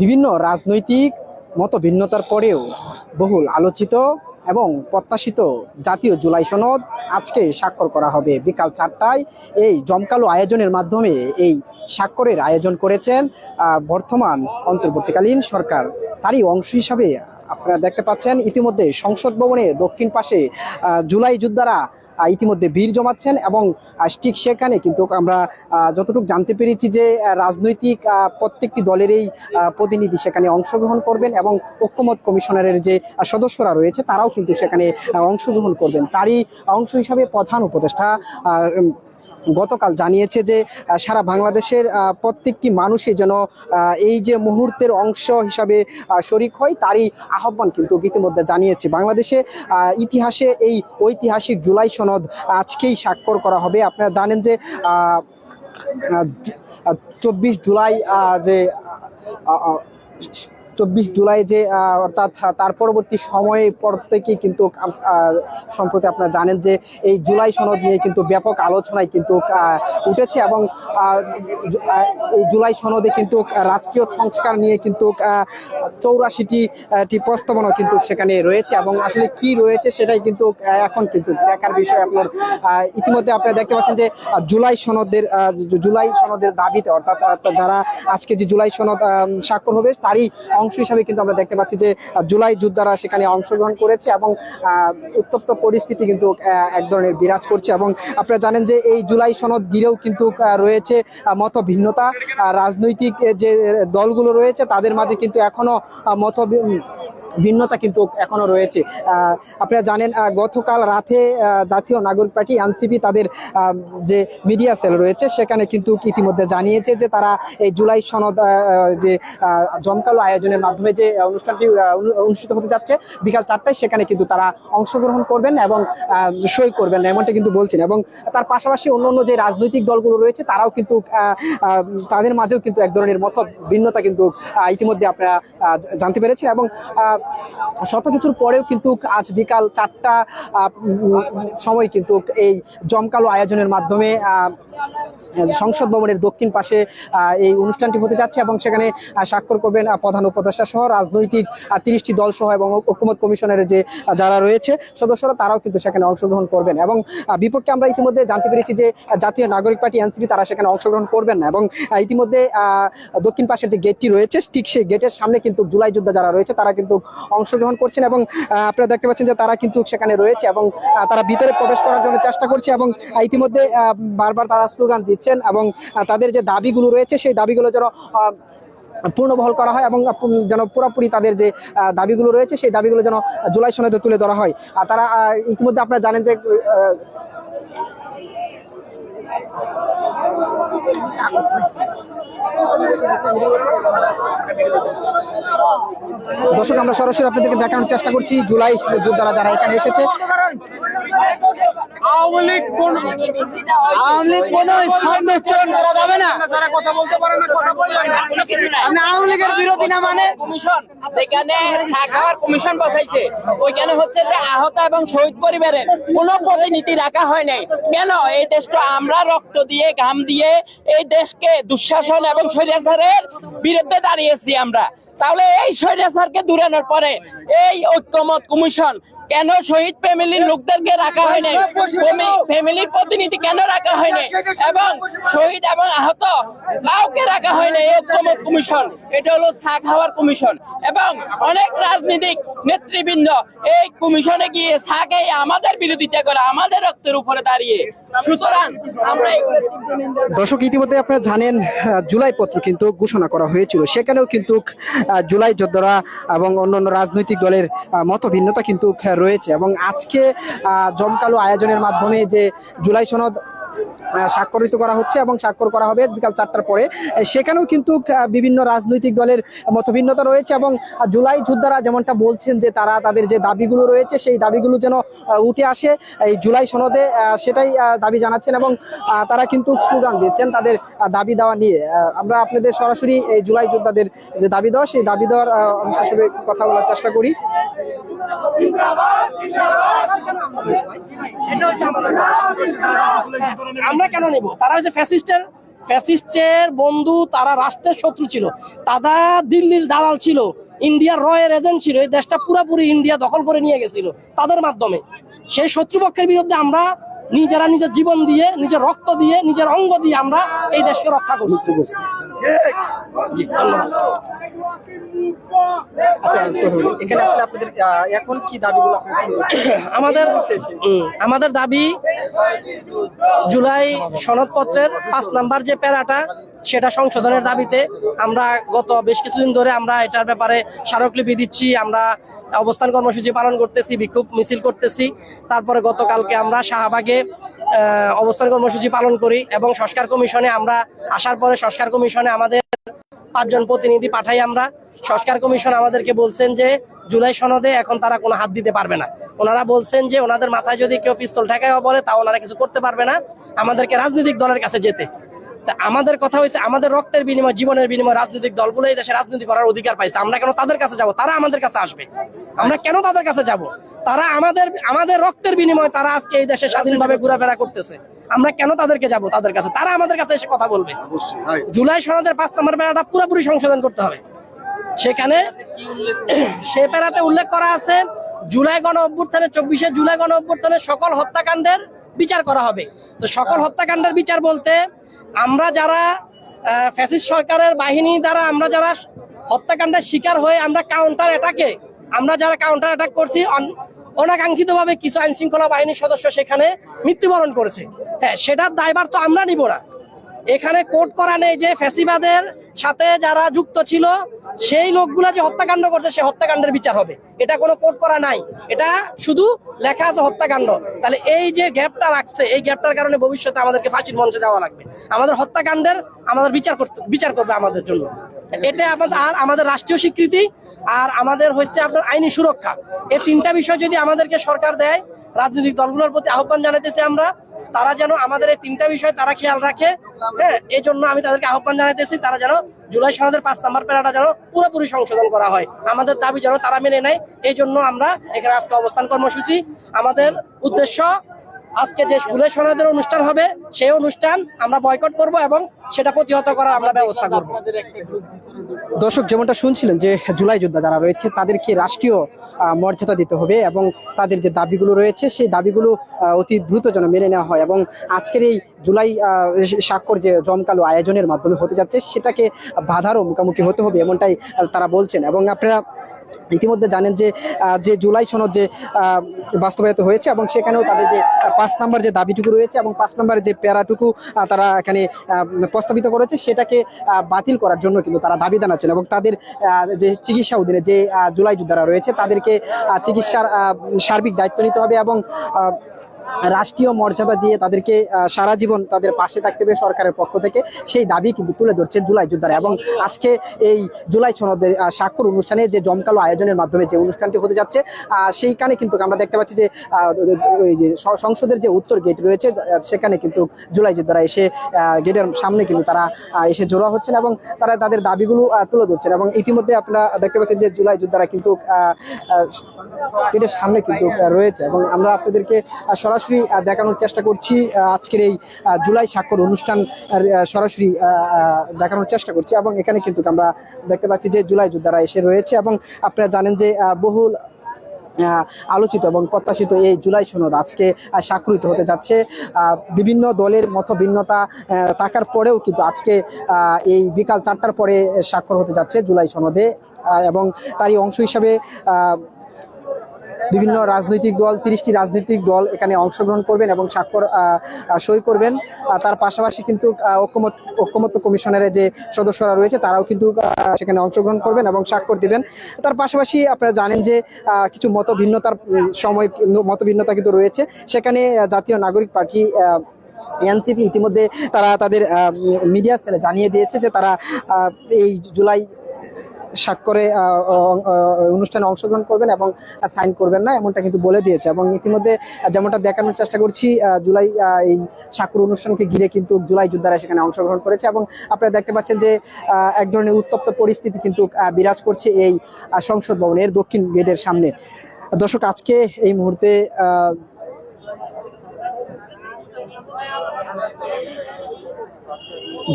বিভিন্ন রাজনৈতিক মত ভিন্নতার পরেও বহুল আলোচিত এবং প্রত্যাশিত জাতীয় জুলাই সনদ আজকে স্বাক্ষর করা হবে। বিকাল চারটায় এই জমকালো আয়োজনের মাধ্যমে এই স্বাক্ষরের আয়োজন করেছেন বর্তমান অন্তর্বর্তীকালীন সরকার। তারই অংশ হিসাবে আপনারা দেখতে পাচ্ছেন, ইতিমধ্যে সংসদ ভবনের দক্ষিণ পাশে জুলাই যোদ্ধারা ইতিমধ্যে ভিড় জমাচ্ছেন এবং ঠিক সেখানে কিন্তু আমরা যতটুকু জানতে পেরেছি যে রাজনৈতিক প্রত্যেকটি দলেরই আহ, প্রতিনিধি সেখানে অংশগ্রহণ করবেন এবং ঐক্যমত কমিশনারের যে সদস্যরা রয়েছে তারাও কিন্তু সেখানে অংশগ্রহণ করবেন। তারই অংশ হিসাবে প্রধান উপদেষ্টা গতকাল জানিয়েছে যে সারা বাংলাদেশের প্রত্যেকটি মানুষই যেন এই যে মুহূর্তের অংশ হিসাবে শরিক হয় তারই আহ্বান কিন্তু ইতিমধ্যে জানিয়েছে। বাংলাদেশে ইতিহাসে এই ঐতিহাসিক জুলাই সনদ আজকেই স্বাক্ষর করা হবে। আপনারা জানেন যে চব্বিশ জুলাই যে চব্বিশ জুলাই যে অর্থাৎ তার পরবর্তী সময়ে পর কিন্তু সম্প্রতি আপনারা জানেন যে এই জুলাই সনদ নিয়ে কিন্তু ব্যাপক আলোচনায় কিন্তু উঠেছে এবং এই জুলাই সনদে কিন্তু রাষ্ট্রীয় সংস্কার নিয়ে কিন্তু চৌরাশিটি টি প্রস্তাবনা কিন্তু সেখানে রয়েছে এবং আসলে কি রয়েছে সেটাই কিন্তু এখন কিন্তু দেখার বিষয় আপনার ইতিমধ্যে আপনারা দেখতে পাচ্ছেন যে জুলাই সনদের জুলাই সনদের দাবিতে অর্থাৎ যারা আজকে যে জুলাই সনদ স্বাক্ষর হবে তারই অংশ হিসাবে কিন্তু আমরা দেখতে পাচ্ছি যে জুলাই যোদ্ধারা সেখানে অংশগ্রহণ করেছে এবং উত্তপ্ত পরিস্থিতি কিন্তু এক ধরনের বিরাজ করছে এবং আপনারা জানেন যে এই জুলাই সনদ ঘিরেও কিন্তু রয়েছে মত ভিন্নতা রাজনৈতিক যে দলগুলো রয়েছে তাদের মাঝে কিন্তু এখনও মত ভিন্নতা কিন্তু এখনও রয়েছে। আপনারা জানেন গতকাল রাতে জাতীয় নাগরিক পার্টি, এনসিপি তাদের যে মিডিয়া সেল রয়েছে, সেখানে কিন্তু ইতিমধ্যে জানিয়েছে যে তারা এই জুলাই সনদ যে জমকালো আয়োজনের মাধ্যমে যে অনুষ্ঠানটি অনুষ্ঠিত হতে যাচ্ছে, বিকাল চারটায় সেখানে কিন্তু তারা অংশগ্রহণ করবেন এবং সই করবেন এমনটা কিন্তু বলছেন। এবং তার পাশাপাশি অন্য অন্য যে রাজনৈতিক দলগুলো রয়েছে, তারাও কিন্তু তাদের মাঝেও কিন্তু এক ধরনের মত ভিন্নতা কিন্তু ইতিমধ্যে আপনারা জানতে পেরেছেন এবং শত কিছুর পরেও কিন্তু আজ বিকাল চারটা সময় কিন্তু এই জমকালো আয়োজনের মাধ্যমে সংসদ ভবনের দক্ষিণ পাশে এই অনুষ্ঠানটি হতে যাচ্ছে এবং সেখানে স্বাক্ষর করবেন প্রধান উপদেষ্টা সহ রাজনৈতিক তিরিশটি দল সহ এবং ঐক্যমত কমিশনের যে যারা রয়েছে, সদস্যরা তারাও কিন্তু সেখানে অংশগ্রহণ করবেন এবং বিপক্ষে আমরা ইতিমধ্যে জানতে পেরেছি যে জাতীয় নাগরিক পার্টি এনসিপি তারা সেখানে অংশগ্রহণ করবেন না এবং ইতিমধ্যে দক্ষিণ পাশের যে গেটটি রয়েছে, ঠিক সেই গেটের সামনে কিন্তু জুলাই যোদ্ধা যারা রয়েছে, তারা কিন্তু অংশগ্রহণ করছেন এবং আপনারা দেখতে পাচ্ছেন যে তারা কিন্তু সেখানে রয়েছে এবং তারা ভিতরে প্রবেশ করার জন্য চেষ্টা করছে এবং ইতিমধ্যে বারবার তারা স্লোগান দিচ্ছেন এবং তাদের যে দাবিগুলো রয়েছে সেই দাবিগুলো যেন পূর্ণবহল করা হয় এবং যেন পুরোপুরি তাদের যে দাবিগুলো রয়েছে সেই দাবিগুলো যেন জুলাই সনদে তুলে ধরা হয়। আর তারা ইতিমধ্যে আপনারা জানেন যে দর্শক আমরা সরাসরি আপনাদেরকে দেখানোর চেষ্টা করছি। জুলাই যোদ্ধারা যারা এখানে এসেছে আওয়ামী লীগ কোন আওয়ামী লীগ কোনো শব্দ উচ্চারণ করা যাবে না। যারা কথা বলতে পারে না কথা বললেন আমি আওয়ামী লীগের বিরোধী না মানে? কমিশন যেখানে সাখাওয়ার কমিশন বসাইছে ওইখানে হচ্ছে যে আহত এবং শহীদ পরিবারের কোনো প্রতিনিধি রাখা হয় নাই। কেন? এই দেশটা আমরা রক্ত দিয়ে ঘাম দিয়ে এই দেশকে দুঃশাসন এবং স্বৈরাচারের বিরুদ্ধে দাঁড়িয়েছি আমরা। তাহলে এই স্বৈরাচারকে দূরানোর পরে এই ঐক্যমত কমিশন কেন শহীদ ফ্যামিলির লোকদেরকে রাখা হয় নাই? ফ্যামিলির প্রতিনিধি কেন রাখা হয় নাই? এবং শহীদ এবং আহত কাউকে রাখা হয় নাই? এই ঐক্যমত কমিশন, এটা হলো চা খাওয়ার কমিশন। এবং অনেক রাজনীতিক নেতৃবৃন্দ এই কমিশনে গিয়ে চা আমাদের বিরোধিতা করে, আমাদের রক্তের উপরে দাঁড়িয়ে। সুতরাং আমরা দর্শক, ইতিমধ্যে আপনারা জানেন জুলাই পত্র কিন্তু ঘোষণা করা হয়েছিল। সেখানেও কিন্তু জুলাই যোদ্ধারা এবং অন্যান্য রাজনৈতিক দলের মত ভিন্নতা কিন্তু রয়েছে এবং আজকে জমকালো আয়োজনের মাধ্যমে যে জুলাই সনদ স্বাক্ষরিত করা হচ্ছে এবং স্বাক্ষর করা হবে বিকাল চারটার পরে সেখানেও কিন্তু বিভিন্ন রাজনৈতিক দলের মতভিন্নতা রয়েছে এবং জুলাই যোদ্ধারা যেমনটা বলছেন যে তারা তাদের যে দাবিগুলো রয়েছে সেই দাবিগুলো যেন উঠে আসে, এই জুলাই সনদে সেটাই দাবি জানাচ্ছেন এবং তারা কিন্তু স্লোগান দিচ্ছেন তাদের দাবি দেওয়া নিয়ে। আমরা আপনাদের সরাসরি এই জুলাই যোদ্ধাদের যে দাবি দেওয়া, সেই দাবি দেওয়ার অংশ হিসেবে কথা বলার চেষ্টা করি। আমরা কেন নেব? তারা হচ্ছে ফ্যাসিস্টের ফ্যাসিস্টের বন্ধু, তারা রাষ্ট্রের শত্রু ছিল। তারা দিল্লির দালাল ছিল। ইন্ডিয়ার রয়ের এজেন্ট ছিল। এই দেশটা পুরোপুরি ইন্ডিয়া দখল করে নিয়ে গেছিল তাদের মাধ্যমে। সেই শত্রুপক্ষের বিরুদ্ধে আমরা নিজেরা নিজের জীবন দিয়ে, নিজের রক্ত দিয়ে, নিজের অঙ্গ দিয়ে আমরা এই দেশকে রক্ষা করছি। আচ্ছা? আমাদের আমাদের দাবি জুলাই সনদপত্রের পাঁচ নাম্বার যে প্যারাটা, সেটা সংশোধনের দাবিতে আমরা গত বেশ কিছুদিন ধরে আমরা এটার ব্যাপারে স্মারকলিপি দিচ্ছি, আমরা অবস্থান কর্মসূচি পালন করতেছি, বিক্ষোভ মিছিল করতেছি তারপরে গতকালকে আমরা শাহবাগে অবস্থান কর্মসূচি পালন করি এবং সংস্কার কমিশনে আমরা আসার পরে সংস্কার কমিশনে আমাদের পাঁচজন প্রতিনিধি পাঠাই আমরা। সংস্কার কমিশন আমাদেরকে বলছেন যে জুলাই সনদে এখন তারা কোনো হাত দিতে পারবে না। ওনারা বলছেন যে ওনাদের মাথায় যদি কেউ পিস্তল ঠেকায় বলে, তা ওনারা কিছু করতে পারবে না। আমাদেরকে রাজনৈতিক দলের কাছে যেতে। তা আমাদের কথা হয়েছে আমাদের রক্তের বিনিময় জীবনের বিনিময় রাজনৈতিক দলগুলো এই দেশে রাজনীতি করার অধিকার পাইছে। আমরা কেন তাদের কাছে যাব? তারা আমাদের কাছে আসবে। আমরা কেন তাদের কাছে যাব? তারা আমাদের আমাদের রক্তের বিনিময় তারা আজকে এই দেশে স্বাধীনভাবে ঘোরাফেরা করতেছে। আমরা কেন তাদেরকে যাব তাদের কাছে? তারা আমাদের কাছে এসে কথা বলবে। জুলাই সনদের পাঁচ নম্বর প্যারাটা পুরোপুরি সংশোধন করতে হবে। সেখানে সে প্যারাতে উল্লেখ করা আছে জুলাই গণ অভ্যুত্থানের চব্বিশে জুলাই গণ অভ্যুত্থানের সকল হত্যাকাণ্ডের বিচার করা হবে। তো সকল হত্যাকাণ্ডের বিচার বলতে আমরা যারা ফ্যাসিস্ট সরকারের বাহিনী দ্বারা আমরা যারা হত্যাকাণ্ডের শিকার হয়ে আমরা কাউন্টার অ্যাটাকে আমরা যারা কাউন্টার অ্যাটাক করছি, অন- অনাকাঙ্ক্ষিতভাবে কিছু আইন শৃঙ্খলা বাহিনীর সদস্য সেখানে মৃত্যুবরণ করেছে। হ্যাঁ সেটার দায়ভার তো আমরা নিব না। এখানে কোর্ট করা নেই যে ফ্যাসিবাদের সাথে যারা যুক্ত ছিল, সেই লোকগুলা যে হত্যাকাণ্ড করছে, সে হত্যাকাণ্ডের বিচার হবে। এটা কোনো কোর্ট করা নাই। এটা শুধু লেখা আছে হত্যাকাণ্ড। তাহলে এই যে গ্যাপটা রাখছে, এই গ্যাপটার কারণে ভবিষ্যতে আমাদেরকে ফাঁসির মঞ্চে যাওয়া লাগবে। আমাদের হত্যাকাণ্ডের, আমাদের বিচার করতে, বিচার করবে আমাদের জন্য। এটা আমাদের, আর আমাদের রাষ্ট্রীয় স্বীকৃতি, আর আমাদের হচ্ছে আপনার আইনি সুরক্ষা। এই তিনটা বিষয় যদি আমাদেরকে সরকার দেয়, রাজনৈতিক দলগুলোর প্রতি আহ্বান জানাইতেছি আমরা তারা যেন আমাদের এই তিনটা বিষয় তারা খেয়াল রাখে হ্যাঁ এই জন্য আমি তাদেরকে আহ্বান জানাইতেছি, তারা যেন জুলাই সনদের পাঁচ নাম্বার প্যারাটা যেন পুরোপুরি সংশোধন করা হয়। আমাদের দাবি যেন তারা মেনে নেয় এই জন্য আমরা এখানে আজকে অবস্থান কর্মসূচি। আমাদের উদ্দেশ্য আজকে যে জুলাই সনদের অনুষ্ঠান হবে, সেই অনুষ্ঠান আমরা বয়কট করব এবং সেটা প্রতিহত করার আমরা ব্যবস্থা করব। দর্শক, যেমনটা শুনছিলেন যে জুলাই যোদ্ধা যারা রয়েছে, তাদেরকে রাষ্ট্রীয় মর্যাদা দিতে হবে এবং তাদের যে দাবিগুলো রয়েছে, সেই দাবিগুলো অতি দ্রুত যেন মেনে নেওয়া হয় এবং আজকের এই জুলাই স্বাক্ষর যে জমকালো আয়োজনের মাধ্যমে হতে যাচ্ছে, সেটাকে বাধারও মুখোমুখি হতে হবে, এমনটাই তারা বলছেন। এবং আপনারা ইতিমধ্যে জানেন যে যে জুলাই সনদ যে বাস্তবায়িত হয়েছে এবং সেখানেও তাদের যে পাঁচ নাম্বার যে দাবিটুকু রয়েছে এবং পাঁচ নাম্বার যে প্যারাটুকু তারা এখানে প্রস্তাবিত করেছে, সেটাকে বাতিল করার জন্য কিন্তু তারা দাবি জানাচ্ছেন এবং তাদের যে চিকিৎসা অধীনে যে জুলাই যোদ্ধারা রয়েছে, তাদেরকে চিকিৎসার সার্বিক দায়িত্ব নিতে হবে এবং রাষ্ট্রীয় মর্যাদা দিয়ে তাদেরকে সারা জীবন তাদের পাশে থাকতে হবে সরকারের পক্ষ থেকে। সেই দাবি কিন্তু তুলে ধরছে জুলাই যোদ্ধারা এবং আজকে এই জুলাই সনদের স্বাক্ষর অনুষ্ঠানে যে জমকালো আয়োজনের মাধ্যমে যে অনুষ্ঠানটি হতে যাচ্ছে সেইখানে কিন্তু আমরা দেখতে পাচ্ছি যে যে সংসদের যে উত্তর গেট রয়েছে সেখানে কিন্তু জুলাই যোদ্ধারা এসে গেটের সামনে কিন্তু তারা এসে জড়ো হচ্ছেন এবং তারা তাদের দাবিগুলো তুলে ধরছেন এবং ইতিমধ্যে আপনারা দেখতে পাচ্ছেন যে জুলাই যোদ্ধারা কিন্তু গেটের সামনে কিন্তু রয়েছে এবং আমরা আপনাদেরকে আহ, সরাসরি দেখানোর চেষ্টা করছি। আজকের এই জুলাই স্বাক্ষর অনুষ্ঠান সরাসরি দেখানোর চেষ্টা করছি এবং এখানে কিন্তু আমরা দেখতে পাচ্ছি যে জুলাই যোদ্ধারা এসে রয়েছে এবং আপনারা জানেন যে বহুল আলোচিত এবং প্রত্যাশিত এই জুলাই সনদ আজকে স্বাক্ষরিত হতে যাচ্ছে। বিভিন্ন দলের মত ভিন্নতা থাকার পরেও কিন্তু আজকে এই বিকাল চারটার পরে স্বাক্ষর হতে যাচ্ছে জুলাই সনদে। এবং তারই অংশ হিসাবে বিভিন্ন রাজনৈতিক দল, তিরিশটি রাজনৈতিক দল এখানে অংশগ্রহণ করবেন এবং স্বাক্ষর সই করবেন। তার পাশাপাশি কিন্তু ঐক্যমত, ঐক্যমত্য কমিশনের যে সদস্যরা রয়েছে তারাও কিন্তু সেখানে অংশগ্রহণ করবেন এবং স্বাক্ষর দিবেন। তার পাশাপাশি আপনারা জানেন যে কিছু মত ভিন্নতার সময় মত ভিন্নতা কিন্তু রয়েছে। সেখানে জাতীয় নাগরিক পার্টি এনসিপি ইতিমধ্যে তারা তাদের মিডিয়া সেলে জানিয়ে দিয়েছে যে তারা এই জুলাই স্বাক্ষরে অনুষ্ঠানে অংশগ্রহণ করবেন এবং সাইন করবেন না, এমনটা কিন্তু বলে দিয়েছে। এবং ইতিমধ্যে যেমনটা দেখানোর চেষ্টা করছি জুলাই এই স্বাক্ষর অনুষ্ঠানকে ঘিরে কিন্তু জুলাই যোদ্ধারা সেখানে অংশগ্রহণ করেছে এবং আপনারা দেখতে পাচ্ছেন যে এক ধরনের উত্তপ্ত পরিস্থিতি কিন্তু বিরাজ করছে এই সংসদ ভবনের দক্ষিণ গেটের সামনে। দর্শক, আজকে এই মুহূর্তে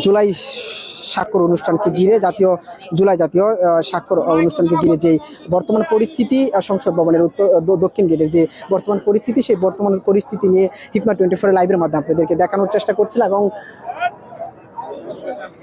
জুলাই স্বাক্ষর অনুষ্ঠানকে ঘিরে, জাতীয়, জুলাই জাতীয় স্বাক্ষর অনুষ্ঠানকে ঘিরে যে বর্তমান পরিস্থিতি সংসদ ভবনের উত্তর দক্ষিণ গেটের যে বর্তমান পরিস্থিতি, সেই বর্তমান পরিস্থিতি নিয়ে হিকমা টোয়েন্টি ফোর লাইভের মাধ্যমে আপনাদেরকে দেখানোর চেষ্টা করছিলাম এবং